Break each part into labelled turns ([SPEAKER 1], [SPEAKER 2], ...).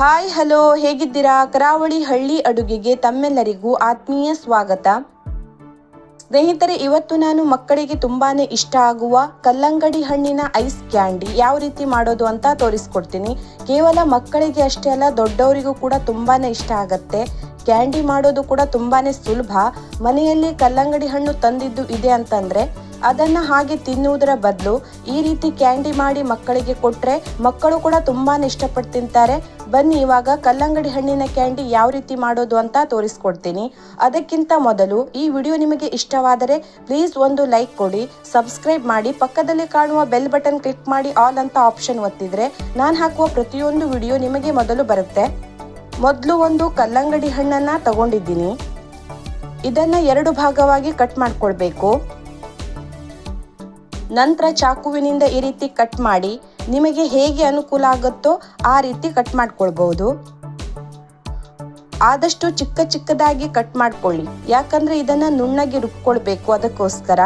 [SPEAKER 1] Hi, hello, ಹೇಗಿದ್ದೀರಾ? ಕರಾವಳಿ ಹಳ್ಳಿ ಅಡುಗೆಗೆ ತಮ್ಮೆಲ್ಲರಿಗೂ ಆತ್ಮೀಯ ಸ್ವಾಗತ. ಸ್ನೇಹಿತರೆ, ಇವತ್ತು ನಾನು ಮಕ್ಕಳಿಗೆ ತುಂಬಾನೇ ಇಷ್ಟ ಆಗುವ ಕಲ್ಲಂಗಡಿ ಹಣ್ಣಿನ ಐಸ್ ಕ್ಯಾಂಡಿ ಯಾವ ರೀತಿ ಮಾಡೋದು ಅಂತ ತೋರಿಸ್ಕೊಡ್ತೀನಿ. ಕೇವಲ ಮಕ್ಕಳಿಗೆ ಅಷ್ಟೇ ಅಲ್ಲ, ದೊಡ್ಡವರಿಗೂ ಕೂಡ ತುಂಬಾನೇ ಇಷ್ಟ ಆಗತ್ತೆ. ಕ್ಯಾಂಡಿ ಮಾಡೋದು ಕೂಡ ತುಂಬಾನೇ ಸುಲಭ. ಮನೆಯಲ್ಲಿ ಕಲ್ಲಂಗಡಿ ಹಣ್ಣು ತಂದಿದ್ದು ಇದೆ ಅಂತಂದ್ರೆ ಅದನ್ನ ಹಾಗೆ ತಿನ್ನುವುದರ ಬದಲು ಈ ರೀತಿ ಕ್ಯಾಂಡಿ ಮಾಡಿ ಮಕ್ಕಳಿಗೆ ಕೊಟ್ರೆ ಮಕ್ಕಳು ಕೂಡ ತುಂಬಾ ಇಷ್ಟಪಟ್ಟು ತಿಂತಾರೆ. ಬನ್ನಿ, ಇವಾಗ ಕಲ್ಲಂಗಡಿ ಹಣ್ಣಿನ ಕ್ಯಾಂಡಿ ಯಾವ ರೀತಿ ಮಾಡೋದು ಅಂತ ತೋರಿಸ್ಕೊಡ್ತೀನಿ. ಅದಕ್ಕಿಂತ ಮೊದಲು ಈ ವಿಡಿಯೋ ನಿಮಗೆ ಇಷ್ಟವಾದರೆ ಪ್ಲೀಸ್ ಒಂದು ಲೈಕ್ ಕೊಡಿ, ಸಬ್ಸ್ಕ್ರೈಬ್ ಮಾಡಿ, ಪಕ್ಕದಲ್ಲಿ ಕಾಣುವ ಬೆಲ್ ಬಟನ್ ಕ್ಲಿಕ್ ಮಾಡಿ ಆಲ್ ಅಂತ ಆಪ್ಷನ್ ಒತ್ತಿದ್ರೆ ನಾನು ಹಾಕುವ ಪ್ರತಿಯೊಂದು ವಿಡಿಯೋ ನಿಮಗೆ ಮೊದಲು ಬರುತ್ತೆ. ಮೊದಲು ಒಂದು ಕಲ್ಲಂಗಡಿ ಹಣ್ಣನ್ನ ತಗೊಂಡಿದ್ದೀನಿ. ಇದನ್ನು ಎರಡು ಭಾಗವಾಗಿ ಕಟ್ ಮಾಡ್ಕೊಳ್ಬೇಕು. ನಂತರ ಚಾಕುವಿನಿಂದ ಈ ರೀತಿ ಕಟ್ ಮಾಡಿ ನಿಮಗೆ ಹೇಗೆ ಅನುಕೂಲ ಆಗುತ್ತೋ ಆ ರೀತಿ ಕಟ್ ಮಾಡ್ಕೊಳ್ಬಹುದು. ಆದಷ್ಟು ಚಿಕ್ಕ ಚಿಕ್ಕದಾಗಿ ಕಟ್ ಮಾಡ್ಕೊಳ್ಳಿ. ಯಾಕಂದ್ರೆ ಇದನ್ನ ನುಣ್ಣಗೆ ರುಬ್ಕೊಳ್ಬೇಕು ಅದಕ್ಕೋಸ್ಕರ.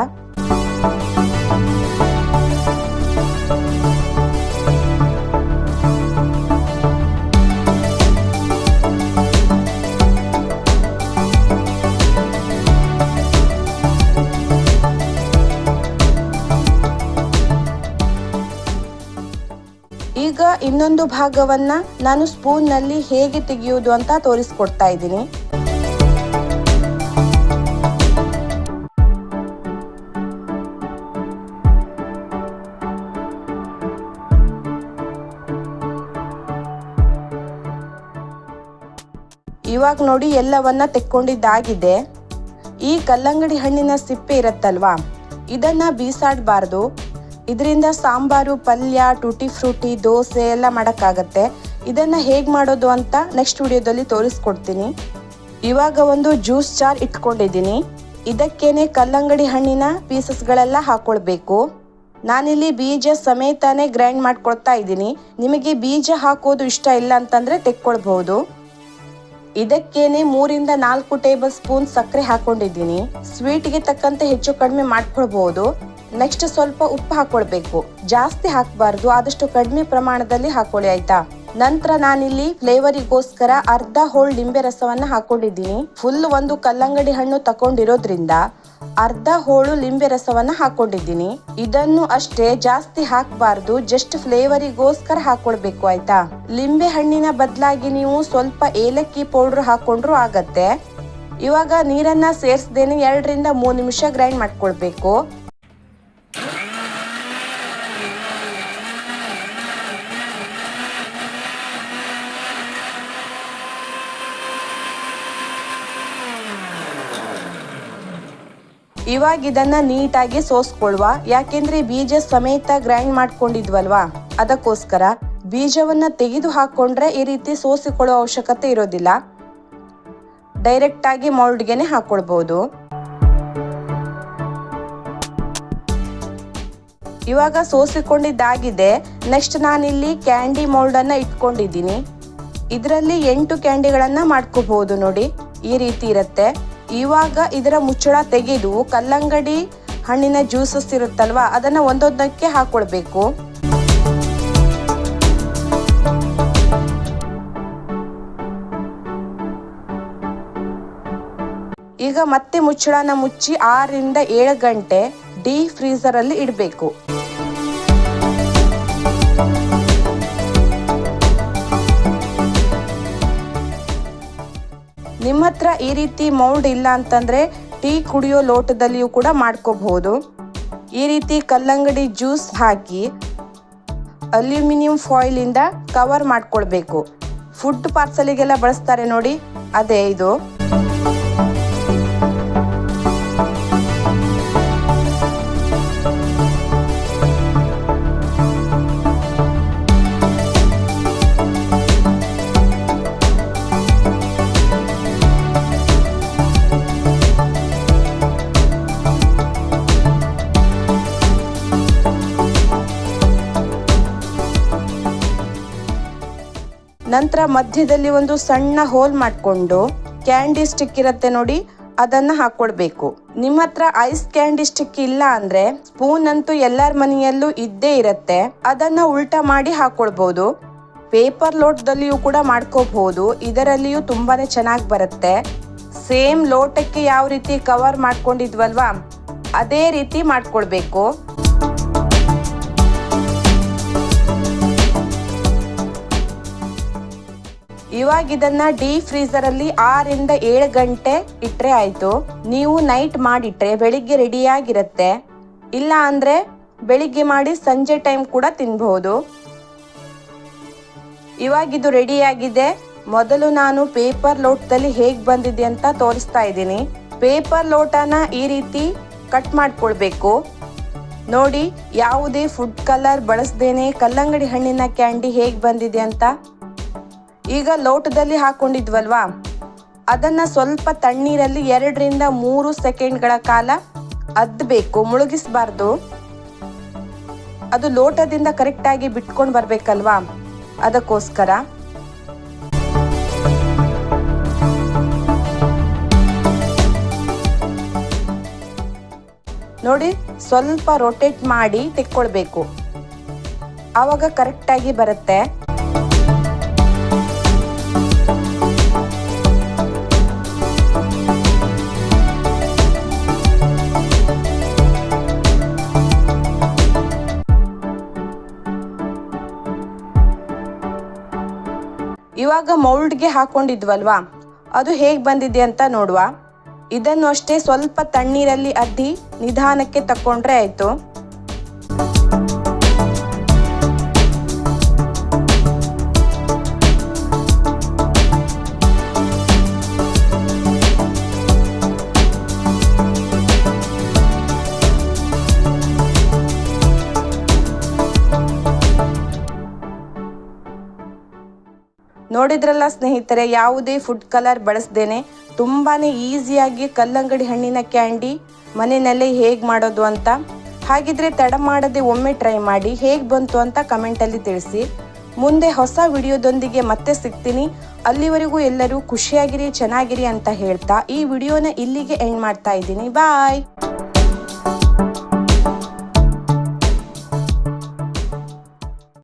[SPEAKER 1] ಈಗ ಇನ್ನೊಂದು ಭಾಗವನ್ನ ನಾನು ಸ್ಪೂನ್ನಲ್ಲಿ ಹೇಗೆ ತೆಗೆಯುವುದು ಅಂತ ತೋರಿಸ್ಕೊಡ್ತಾ ಇದ್ದೀನಿ. ಇವಾಗ ನೋಡಿ ಎಲ್ಲವನ್ನ ತೆಕ್ಕೊಂಡಿದ್ದಾಗಿದೆ. ಈ ಕಲ್ಲಂಗಡಿ ಹಣ್ಣಿನ ಸಿಪ್ಪೆ ಇರತ್ತಲ್ವಾ? ಇದನ್ನ ಬೀಸಾಡಬಾರ್ದು. ಇದರಿಂದ ಸಾಂಬಾರು, ಪಲ್ಯ, ಟೂಟಿ ಫ್ರೂಟಿ, ದೋಸೆ ಎಲ್ಲ ಮಾಡೋಕ್ಕಾಗತ್ತೆ. ಇದನ್ನು ಹೇಗೆ ಮಾಡೋದು ಅಂತ ನೆಕ್ಸ್ಟ್ ವಿಡಿಯೋದಲ್ಲಿ ತೋರಿಸ್ಕೊಡ್ತೀನಿ. ಇವಾಗ ಒಂದು ಜ್ಯೂಸ್ ಚಾರ್ ಇಟ್ಕೊಂಡಿದ್ದೀನಿ. ಇದಕ್ಕೇನೆ ಕಲ್ಲಂಗಡಿ ಹಣ್ಣಿನ ಪೀಸಸ್ಗಳೆಲ್ಲ ಹಾಕ್ಕೊಳ್ಬೇಕು ನಾನಿಲ್ಲಿ ಬೀಜ ಸಮೇತನೇ ಗ್ರೈಂಡ್ ಮಾಡ್ಕೊಳ್ತಾ ಇದ್ದೀನಿ. ನಿಮಗೆ ಬೀಜ ಹಾಕೋದು ಇಷ್ಟ ಇಲ್ಲ ಅಂತಂದರೆ ತೆಕ್ಕೊಳ್ಬಹುದು. ಇದಕ್ಕೇನೆ ಮೂರಿಂದ ನಾಲ್ಕು ಟೇಬಲ್ ಸ್ಪೂನ್ ಸಕ್ಕರೆ ಹಾಕೊಂಡಿದ್ದೀನಿ. ಸ್ವೀಟ್ಗೆ ತಕ್ಕಂತೆ ಹೆಚ್ಚು ಕಡಿಮೆ ಮಾಡ್ಕೊಳ್ಬಹುದು. ನೆಕ್ಸ್ಟ್ ಸ್ವಲ್ಪ ಉಪ್ಪು ಹಾಕೊಳ್ಬೇಕು. ಜಾಸ್ತಿ ಹಾಕಬಾರ್ದು, ಆದಷ್ಟು ಕಡಿಮೆ ಪ್ರಮಾಣದಲ್ಲಿ ಹಾಕೊಳ್ಳಿ, ಆಯ್ತಾ? ನಂತರ ನಾನಿಲ್ಲಿ ಫ್ಲೇವರಿಗೋಸ್ಕರ ಅರ್ಧ ಹೋಳ್ ಲಿಂಬೆ ರಸವನ್ನ ಹಾಕೊಂಡಿದ್ದೀನಿ. ಫುಲ್ ಒಂದು ಕಲ್ಲಂಗಡಿ ಹಣ್ಣು ತಕೊಂಡಿರೋದ್ರಿಂದ ಅರ್ಧ ಹೋಳು ಲಿಂಬೆ ರಸವನ್ನ ಹಾಕೊಂಡಿದ್ದೀನಿ. ಇದನ್ನು ಅಷ್ಟೇ ಜಾಸ್ತಿ ಹಾಕಬಾರ್ದು ಜಸ್ಟ್ ಫ್ಲೇವರಿಗೋಸ್ಕರ ಹಾಕೊಳ್ಬೇಕು, ಆಯ್ತಾ? ಲಿಂಬೆ ಹಣ್ಣಿನ ಬದಲಾಗಿ ನೀವು ಸ್ವಲ್ಪ ಏಲಕ್ಕಿ ಪೌಡರ್ ಹಾಕೊಂಡ್ರು ಆಗತ್ತೆ. ಇವಾಗ ನೀರನ್ನ ಸೇರಿಸ್ದೇನೆ ಎರಡರಿಂದ ಮೂರು ನಿಮಿಷ ಗ್ರೈಂಡ್ ಮಾಡ್ಕೊಳ್ಬೇಕು. ಇವಾಗ ಇದನ್ನ ನೀಟಾಗಿ ಸೋಸ್ಕೊಳ್ವಾ. ಯಾಕೆಂದ್ರೆ ಬೀಜ ಸಮೇತ ಗ್ರೈಂಡ್ ಮಾಡ್ಕೊಂಡಿದ್ವಲ್ವಾ? ಅದಕ್ಕೋಸ್ಕರ ಬೀಜವನ್ನ ತೆಗೆದು ಹಾಕೊಂಡ್ರೆ ಈ ರೀತಿ ಸೋಸಿಕೊಳ್ಳೋ ಅವಶ್ಯಕತೆ ಇರೋದಿಲ್ಲ. ಡೈರೆಕ್ಟ್ ಆಗಿ ಮೌಲ್ಡ್ಗೆನೆ ಹಾಕೊಳ್ಬಹುದು ಇವಾಗ ಸೋಸಿಕೊಂಡಿದ್ದಾಗಿದೆ. ನೆಕ್ಸ್ಟ್ ನಾನಿಲ್ಲಿ ಕ್ಯಾಂಡಿ ಮೌಲ್ಡ್ ಅನ್ನ ಇಟ್ಕೊಂಡಿದ್ದೀನಿ. ಇದರಲ್ಲಿ ಎಂಟು ಕ್ಯಾಂಡಿಗಳನ್ನ ಮಾಡ್ಕೋಬಹುದು ನೋಡಿ. ಈ ರೀತಿ ಇರುತ್ತೆ. ಇವಾಗ ಇದರ ಮುಚ್ಚಳ ತೆಗೆದು ಕಲ್ಲಂಗಡಿ ಹಣ್ಣಿನ ಜ್ಯೂಸಸ್ ಇರುತ್ತಲ್ವಾ, ಅದನ್ನ ಒಂದೊಂದಕ್ಕೆ ಹಾಕೊಳ್ಬೇಕು. ಈಗ ಮತ್ತೆ ಮುಚ್ಚಳನ ಮುಚ್ಚಿ ಆರರಿಂದ ಏಳು ಗಂಟೆ ಡೀ ಫ್ರೀಸರ್ ಅಲ್ಲಿ ಇಡಬೇಕು. ನಿಮ್ಮ ಹತ್ರ ಈ ರೀತಿ ಮೌಲ್ಡ್ ಇಲ್ಲ ಅಂತಂದ್ರೆ ಟೀ ಕುಡಿಯೋ ಲೋಟದಲ್ಲಿಯೂ ಕೂಡ ಮಾಡ್ಕೋಬಹುದು. ಈ ರೀತಿ ಕಲ್ಲಂಗಡಿ ಜ್ಯೂಸ್ ಹಾಕಿ ಅಲ್ಯೂಮಿನಿಯಂ ಫಾಯಿಲ್ ಇಂದ ಕವರ್ ಮಾಡ್ಕೊಳ್ಬೇಕು. ಫುಡ್ ಪಾರ್ಸಲಿಗೆಲ್ಲ ಬಳಸ್ತಾರೆ ನೋಡಿ. ಅದೇ ಇದು. ನಂತರ ಮಧ್ಯದಲ್ಲಿ ಒಂದು ಸಣ್ಣ ಹೋಲ್ ಮಾಡಿಕೊಂಡು ಕ್ಯಾಂಡಿ ಸ್ಟಿಕ್ ಇರುತ್ತೆ ನೋಡಿ, ಅದನ್ನ ಹಾಕೊಡ್ಬೇಕು. ನಿಮ್ಮ ಹತ್ರ ಐಸ್ ಕ್ಯಾಂಡಿ ಸ್ಟಿಕ್ ಇಲ್ಲ ಅಂದ್ರೆ ಸ್ಪೂನ್ ಅಂತೂ ಎಲ್ಲರ ಮನೆಯಲ್ಲೂ ಇದ್ದೇ ಇರತ್ತೆ. ಅದನ್ನ ಉಲ್ಟಾ ಮಾಡಿ ಹಾಕೊಳ್ಬಹುದು ಪೇಪರ್ ಲೋಟದಲ್ಲಿಯೂ ಕೂಡ ಮಾಡ್ಕೋಬಹುದು ಇದರಲ್ಲಿಯೂ ತುಂಬಾನೇ ಚೆನ್ನಾಗಿ ಬರುತ್ತೆ. ಸೇಮ್ ಲೋಟಕ್ಕೆ ಯಾವ ರೀತಿ ಕವರ್ ಮಾಡ್ಕೊಂಡಿದ್ವಲ್ವಾ, ಅದೇ ರೀತಿ ಮಾಡ್ಕೊಳ್ಬೇಕು ಇವಾಗ ಇದನ್ನ ಡೀ ಫ್ರೀಸರ್ ಅಲ್ಲಿ ಆರಿಂದ ಏಳು ಗಂಟೆ ಇಟ್ರೆ ಆಯ್ತು. ನೀವು ನೈಟ್ ಮಾಡಿಟ್ರೆ ಬೆಳಿಗ್ಗೆ ರೆಡಿಯಾಗಿರುತ್ತೆ ಇಲ್ಲ ಅಂದ್ರೆ ಬೆಳಿಗ್ಗೆ ಮಾಡಿ ಸಂಜೆ ಟೈಮ್ ಕೂಡ ತಿನ್ಬಹುದು. ಇವಾಗ ಇದು ರೆಡಿಯಾಗಿದೆ ಮೊದಲು ನಾನು ಪೇಪರ್ ಲೋಟದಲ್ಲಿ ಹೇಗ್ ಬಂದಿದೆ ಅಂತ ತೋರಿಸ್ತಾ ಇದ್ದೀನಿ. ಪೇಪರ್ ಲೋಟನ ಈ ರೀತಿ ಕಟ್ ಮಾಡ್ಕೊಳ್ಬೇಕು. ನೋಡಿ, ಯಾವುದೇ ಫುಡ್ ಕಲರ್ ಬಳಸ್ದೇನೆ ಕಲ್ಲಂಗಡಿ ಹಣ್ಣಿನ ಕ್ಯಾಂಡಿ ಹೇಗ್ ಬಂದಿದೆ ಅಂತ. ಈಗ ಲೋಟದಲ್ಲಿ ಹಾಕೊಂಡಿದ್ವಲ್ವಾ? ಅದನ್ನ ಸ್ವಲ್ಪ ತಣ್ಣೀರಲ್ಲಿ ಎರಡರಿಂದ ಮೂರು ಸೆಕೆಂಡ್ಗಳ ಕಾಲ ಅದ್ಬೇಕು, ಮುಳುಗಿಸಬಾರ್ದು. ಅದು ಲೋಟದಿಂದ ಕರೆಕ್ಟಾಗಿ ಬಿಟ್ಕೊಂಡು ಬರಬೇಕಲ್ವಾ? ಅದಕ್ಕೋಸ್ಕರ. ನೋಡಿ, ಸ್ವಲ್ಪ ರೊಟೇಟ್ ಮಾಡಿ ತೆಕ್ಕೊಳ್ಬೇಕು. ಆವಾಗ ಕರೆಕ್ಟಾಗಿ ಬರುತ್ತೆ. ಇವಾಗ ಮೌಲ್ಡ್ಗೆ ಹಾಕೊಂಡಿದ್ವಲ್ವಾ? ಅದು ಹೇಗೆ ಬಂದಿದೆ ಅಂತ ನೋಡುವ. ಇದನ್ನು ಅಷ್ಟೇ ಸ್ವಲ್ಪ ತಣ್ಣೀರಲ್ಲಿ ಅದ್ದಿ ನಿಧಾನಕ್ಕೆ ತಕ್ಕೊಂಡ್ರೆ ಆಯ್ತು. ನೋಡಿದ್ರಲ್ಲ ಸ್ನೇಹಿತರೆ, ಯಾವುದೇ ಫುಡ್ ಕಲರ್ ಬಳಸ್ದೇನೆ ತುಂಬಾನೇ ಈಸಿಯಾಗಿ ಕಲ್ಲಂಗಡಿ ಹಣ್ಣಿನ ಕ್ಯಾಂಡಿ ಮನೆಯಲ್ಲೇ ಹೇಗೆ ಮಾಡೋದು ಅಂತ. ಹಾಗಿದ್ರೆ ತಡ ಮಾಡದೆ ಒಮ್ಮೆ ಟ್ರೈ ಮಾಡಿ ಹೇಗೆ ಬಂತು ಅಂತ ಕಮೆಂಟಲ್ಲಿ ತಿಳಿಸಿ. ಮುಂದೆ ಹೊಸ ವಿಡಿಯೋದೊಂದಿಗೆ ಮತ್ತೆ ಸಿಗ್ತೀನಿ. ಅಲ್ಲಿವರೆಗೂ ಎಲ್ಲರೂ ಖುಷಿಯಾಗಿರಿ, ಚೆನ್ನಾಗಿರಿ ಅಂತ ಹೇಳ್ತಾ ಈ ವಿಡಿಯೋನ ಇಲ್ಲಿಗೆ ಎಂಡ್ ಮಾಡ್ತಾ ಇದ್ದೀನಿ. ಬಾಯ್